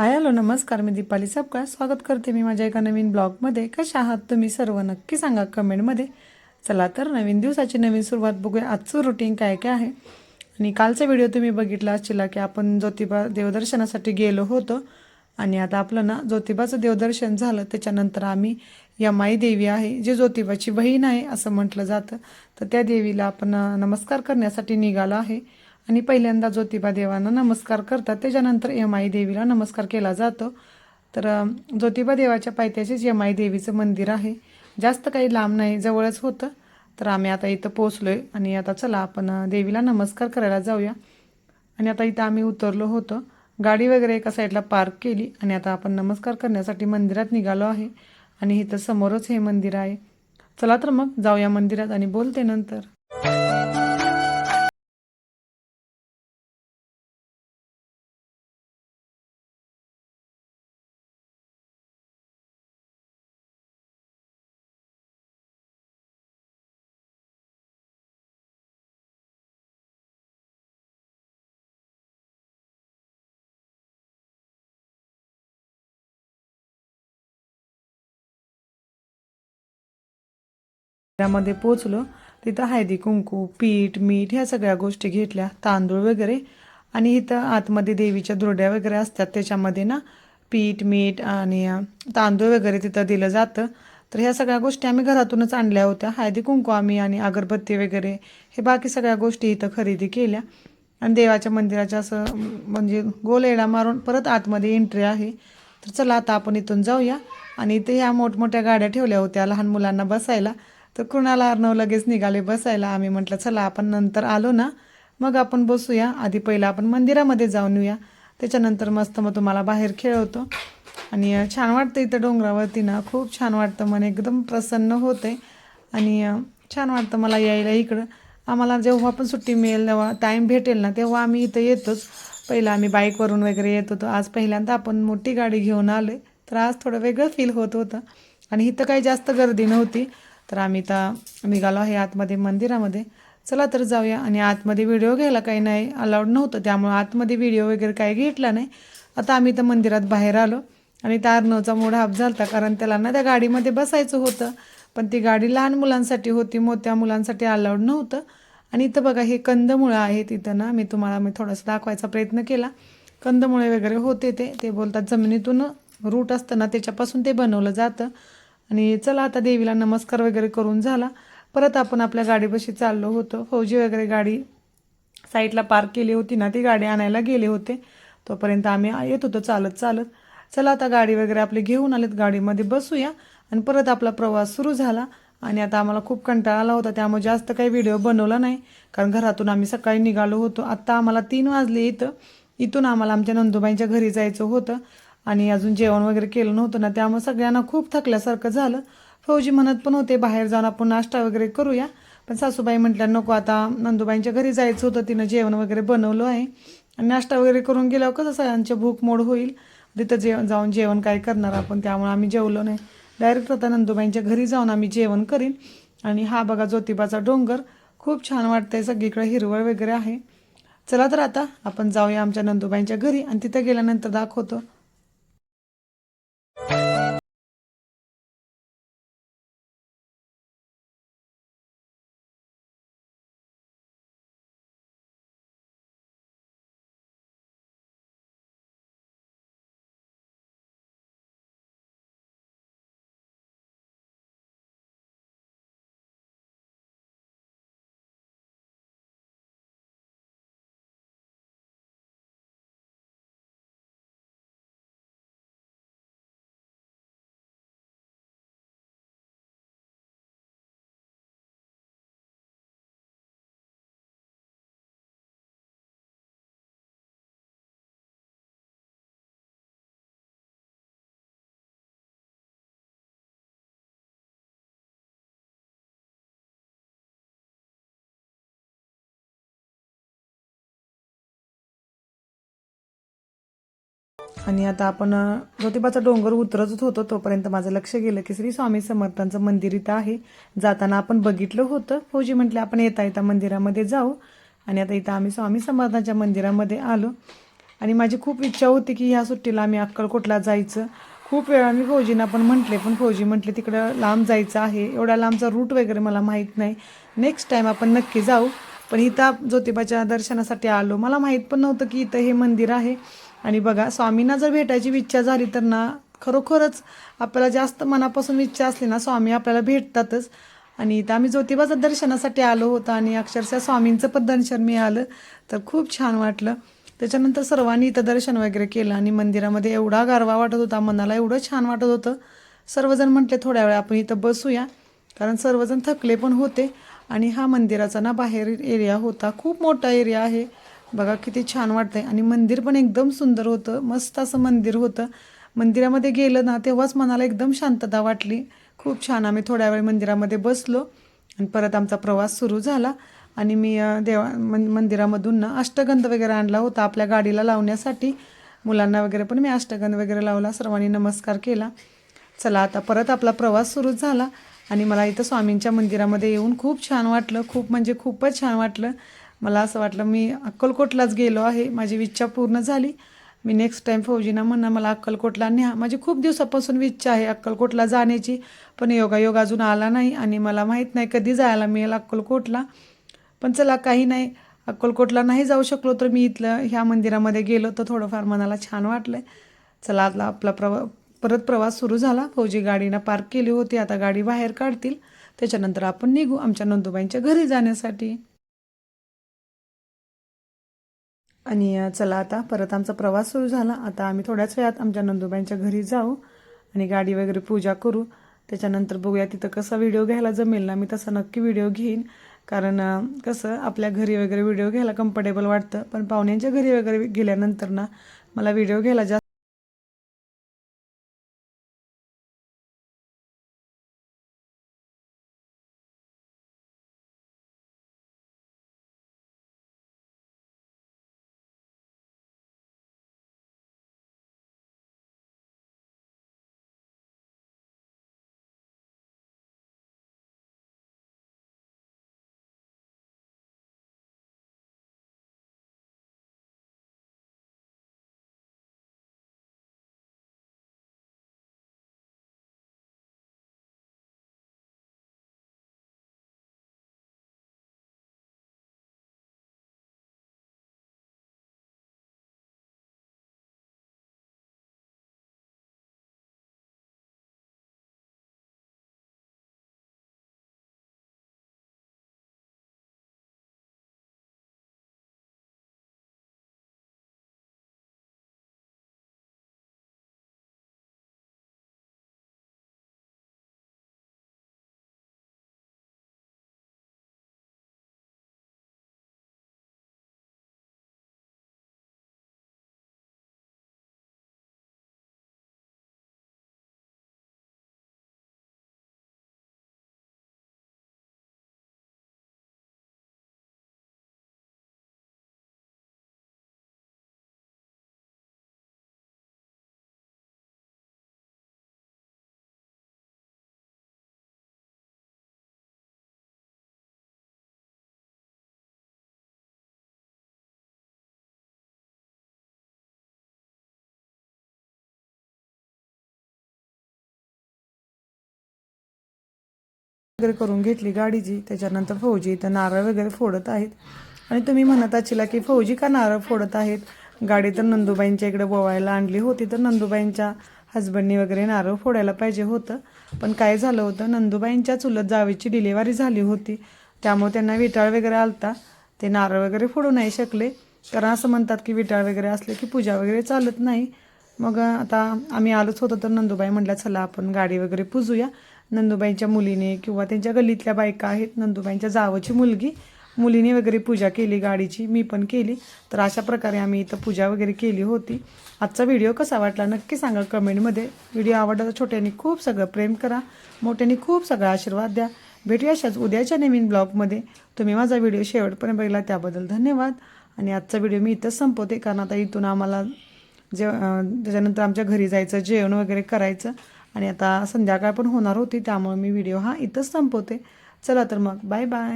Hi hello नमस्कार मी दीपाली सबका स्वागत करते मी माझ्या एका नवीन ब्लॉगमध्ये. कशा आहात तुम्ही सर्व? नक्की सांगा कमेंटमध्ये. चला तर नवीन दिवसाची नवीन सुरुवात बघूया. आजचं रुटीन काय काय आहे? आणि कालचा व्हिडिओ तुम्ही बघितला असतील की आपण ज्योतिबा देवदर्शनासाठी गेलो होतो. आणि आता आपलं ना ज्योतिबाचं देवदर्शन झालं. त्याच्यानंतर आम्ही यमाई देवी आहे जे ज्योतिबाची बहीण आहे असं म्हटलं जातं. तर त्या देवीला आपण नमस्कार करण्यासाठी निघालो आहे. आणि पहिल्यांदा ज्योतिबा देवांना नमस्कार करतात. त्याच्यानंतर यमाई देवीला नमस्कार केला जातो. तर ज्योतिबा देवाच्या पायथ्याशीच यमाई देवीचं मंदिर आहे. जास्त काही लांब नाही जवळच होतं. तर आम्ही आता इथं पोचलो आहे आणि आता चला आपण देवीला नमस्कार करायला जाऊया. आणि आता इथं आम्ही उतरलो होतो. गाडी वगैरे एका साईडला पार्क केली आणि आता आपण नमस्कार करण्यासाठी मंदिरात निघालो आहे. आणि इथं समोरच हे मंदिर आहे. चला तर मग जाऊया मंदिरात आणि बोलते नंतर. त्यामध्ये पोचलो तिथं हळदी कुंकू पीठ मीठ ह्या सगळ्या गोष्टी घेतल्या तांदूळ वगैरे. आणि इथं आतमध्ये देवीच्या दुरड्या वगैरे असतात त्याच्यामध्ये ना पीठ मीठ आणि तांदूळ वगैरे तिथं दिलं जातं. तर ह्या सगळ्या गोष्टी आम्ही घरातूनच आणल्या होत्या. हळदी कुंकू आम्ही आणि अगरबत्ती वगैरे हे बाकी सगळ्या गोष्टी इथं खरेदी केल्या. आणि देवाच्या मंदिराच्या असं म्हणजे गोल येडा मारून परत आतमध्ये एंट्री आहे. तर चला आता आपण इथून जाऊया. आणि इथे ह्या मोठमोठ्या गाड्या ठेवल्या होत्या लहान मुलांना बसायला. तर कुणाला अर्णव लगेच निघाले बसायला? आम्ही म्हटलं चला आपण नंतर आलो ना. मग आपण बसूया. आधी पहिलं आपण मंदिरामध्ये जाऊन येऊया. त्याच्यानंतर मस्त मग तुम्हाला बाहेर खेळवतो. आणि छान वाटतं इथं डोंगरावरती ना. खूप छान वाटतं. मन एकदम प्रसन्न होते आणि छान वाटतं मला यायला इकडं. आम्हाला जेव्हा पण सुट्टी मिळेल तेव्हा टाईम भेटेल ना तेव्हा आम्ही इथं येतोच. पहिलं आम्ही बाईकवरून वगैरे येत होतो. आज पहिल्यांदा आपण मोठी गाडी घेऊन आलो तर आज थोडं वेगळं फील होत होतं. आणि इथं काही जास्त गर्दी नव्हती. तर आम्ही तर निघालो आहे आतमध्ये मंदिरामध्ये. चला तर जाऊया. आणि आतमध्ये व्हिडिओ घ्यायला काही नाही अलाउड नव्हतं. त्यामुळं आतमध्ये व्हिडिओ वगैरे काही घेतला नाही. आता आम्ही तर मंदिरात बाहेर आलो. आणि त्या अर्णवचा मूड हाफ झाला कारण त्याला ना त्या गाडीमध्ये बसायचं होतं. पण ती गाडी लहान मुलांसाठी होती मोठ्या मुलांसाठी अलाउड नव्हतं. आणि इथं बघा हे कंदमुळं आहेत इथं ना. मी तुम्हाला मी थोडंसं दाखवायचा प्रयत्न केला. कंदमुळे वगैरे होते ते. ते बोलतात जमिनीतून रूट असतं ना त्याच्यापासून ते बनवलं जातं. आणि चला आता देवीला नमस्कार वगैरे करून झाला. परत आपण आपल्या गाडीपाशी चाललो होतो. फौजी वगैरे गाडी साईडला पार्क केली होती ना ती गाडी आणायला गेले होते. तोपर्यंत आम्ही येत होतो चालत चालत. चला आता गाडी वगैरे आपली घेऊन आलेत गाडीमध्ये बसूया. आणि परत आपला प्रवास सुरू झाला. आणि आता आम्हाला खूप कंटाळा आला होता त्यामुळे जास्त काही व्हिडिओ बनवला नाही. कारण घरातून आम्ही सकाळी निघालो होतो. आत्ता आम्हाला तीन वाजले इथं. इथून आम्हाला आमच्या नंदुबाईंच्या घरी जायचं होतं. आणि अजून जेवण वगैरे केलं नव्हतं ना त्यामुळे सगळ्यांना खूप थकल्यासारखं झालं. फौजी म्हणत पण होते बाहेर जाऊन आपण नाश्ता वगैरे करूया. पण सासूबाई म्हटल्या नको आता नंदूबाईंच्या घरी जायचं होतं तिनं जेवण वगैरे बनवलं आहे. आणि नाश्ता वगैरे करून गेल्यावर कसं सगळ्यांचे भूक मोड होईल? तिथं जेवण जाऊन जेवण काय करणार आपण? त्यामुळे आम्ही जेवलो नाही. डायरेक्ट आता नंदूबाईंच्या घरी जाऊन आम्ही जेवण करीन. आणि हा बघा ज्योतिबाचा डोंगर. खूप छान वाटतंय सगळीकडे हिरवळ वगैरे आहे. चला तर आता आपण जाऊया आमच्या नंदूबाईंच्या घरी आणि तिथं गेल्यानंतर दाखवतो. आणि आता आपण ज्योतिबाचा डोंगर उतरतच होतो तोपर्यंत माझं लक्ष गेलं की श्री स्वामी समर्थांचं मंदिर इथं आहे. जाताना आपण बघितलं होतं. फौजी म्हटले आपण येता येता मंदिरामध्ये जाऊ. आणि आता इथं आम्ही स्वामी समर्थांच्या मंदिरामध्ये आलो. आणि माझी खूप इच्छा होती की ह्या सुट्टीला आम्ही अक्कलकोटला जायचं. खूप वेळा मी फौजींना पण म्हटले पण फौजी म्हटले तिकडं लांब जायचं आहे. एवढा लांबचा रूट वगैरे मला माहीत नाही. नेक्स्ट टाईम आपण नक्की जाऊ. पण इथं ज्योतिबाच्या दर्शनासाठी आलो. मला माहीत पण नव्हतं की इथं हे मंदिर आहे. आणि बघा स्वामींना जर भेटायची इच्छा झाली तर ना खरोखरच आपल्याला जास्त मनापासून इच्छा असली ना स्वामी आपल्याला भेटतातच. आणि इथं आम्ही ज्योतिबाचं दर्शनासाठी आलो होतो आणि अक्षरशः स्वामींचं पण दर्शन मिळालं. तर खूप छान वाटलं. त्याच्यानंतर सर्वांनी इथं दर्शन वगैरे केलं आणि मंदिरामध्ये एवढा गारवा वाटत होता मनाला एवढं छान वाटत होतं. सर्वजण म्हटले थोड्या वेळ आपण इथं बसूया. कारण सर्वजण थकले पण होते. आणि हा मंदिराचा ना बाहेर एरिया होता खूप मोठा एरिया आहे. बघा किती छान वाटतंय. आणि मंदिर पण एकदम सुंदर होतं. मस्त असं मंदिर होतं. मंदिरामध्ये गेलं ना तेव्हाच मनाला एकदम शांतता वाटली. खूप छान आम्ही थोड्या वेळ मंदिरामध्ये बसलो. आणि परत आमचा प्रवास सुरू झाला. आणि मी देवा मन मंदिरामधून ना अष्टगंध वगैरे आणला होता आपल्या गाडीला लावण्यासाठी. मुलांना वगैरे पण मी अष्टगंध वगैरे लावला. सर्वांनी नमस्कार केला. चला आता परत आपला प्रवास सुरू झाला. आणि मला इथं स्वामींच्या मंदिरामध्ये येऊन खूप छान वाटलं. खूप म्हणजे खूपच छान वाटलं. मला असं वाटलं मी अक्कलकोटलाच गेलो आहे. माझी इच्छा पूर्ण झाली. मी नेक्स्ट टाईम फौजीना म्हणा मला अक्कलकोटला न्या माझी खूप दिवसापासून इच्छा आहे अक्कलकोटला जाण्याची पण योगायोग अजून आला नाही आणि मला माहीत नाही कधी जायला मिळेल अक्कलकोटला. पण चला काही नाही. अक्कलकोटला नाही जाऊ शकलो तर मी इथलं ह्या मंदिरामध्ये गेलो तर थोडंफार मनाला छान वाटलं चला आता आपला प्रवा परत प्रवास सुरू झाला. फौजी गाडीनं पार्क केली होती. आता गाडी बाहेर काढतील. त्याच्यानंतर आपण निघू आमच्या नंदुबाईंच्या घरी जाण्यासाठी. आणि चला आता परत आमचा प्रवास सुरू झाला. आता आम्ही थोड्याच वेळात आमच्या नंदुबाईंच्या घरी जाऊ आणि गाडी वगैरे पूजा करू. त्याच्यानंतर बघूया तिथं कसा व्हिडिओ घ्यायला जमेल ना मी तसा नक्की व्हिडिओ घेईन. कारण कसं आपल्या घरी वगैरे व्हिडिओ घ्यायला कम्फर्टेबल वाटतं. पण पाहुण्यांच्या घरी वगैरे गेल्यानंतर ना मला व्हिडिओ घ्यायला जास्त वगैरे करून घेतली गाडीची त्याच्यानंतर फौजी इथं नारळ वगैरे फोडत आहेत. आणि तुम्ही म्हणत असाल की फौजी का नारळ फोडत आहेत? गाडी तर नंदुबाईंच्या इकडे बोवायला आणली होती तर नंदुबाईंच्या हजबंडनी वगैरे नारळ फोडायला पाहिजे होतं. पण काय झालं होतं? नंदुबाईंच्या चुलत जावेची डिलिव्हरी झाली होती. त्यामुळे त्यांना विटाळ वगैरे आलता. ते नारळ वगैरे फोडू नाही शकले. कारण असं म्हणतात की विटाळ वगैरे असले की पूजा वगैरे चालत नाही. मग आता आम्ही आलोच होतो तर नंदुबाई म्हटल्या चला आपण गाडी वगैरे पुजूया. नंदुबाईंच्या मुलीने किंवा त्यांच्या गल्लीतल्या बायका आहेत नंदुबाईंच्या जावची मुलगी मुलीने वगैरे पूजा केली गाडीची मी पण केली. तर अशा प्रकारे आम्ही इथं पूजा वगैरे केली होती. आजचा व्हिडिओ कसा वाटला नक्की सांगा कमेंटमध्ये. व्हिडिओ आवडला तर छोट्यांनी खूप सगळं प्रेम करा मोठ्यांनी खूप सगळा आशीर्वाद द्या. भेटूया अशाच उद्याच्या नवीन ब्लॉगमध्ये. तुम्ही माझा व्हिडिओ शेवटपर्यंत बघितला त्याबद्दल धन्यवाद. आणि आजचा व्हिडिओ मी इथंच संपवते कारण आता इथून आम्हाला जे त्याच्यानंतर आमच्या घरी जायचं जेवण वगैरे करायचं. आणि आता संध्याकाळ पण होणार होती त्यामुळे मी व्हिडिओ हा इथंच संपवते. चला तर मग बाय बाय.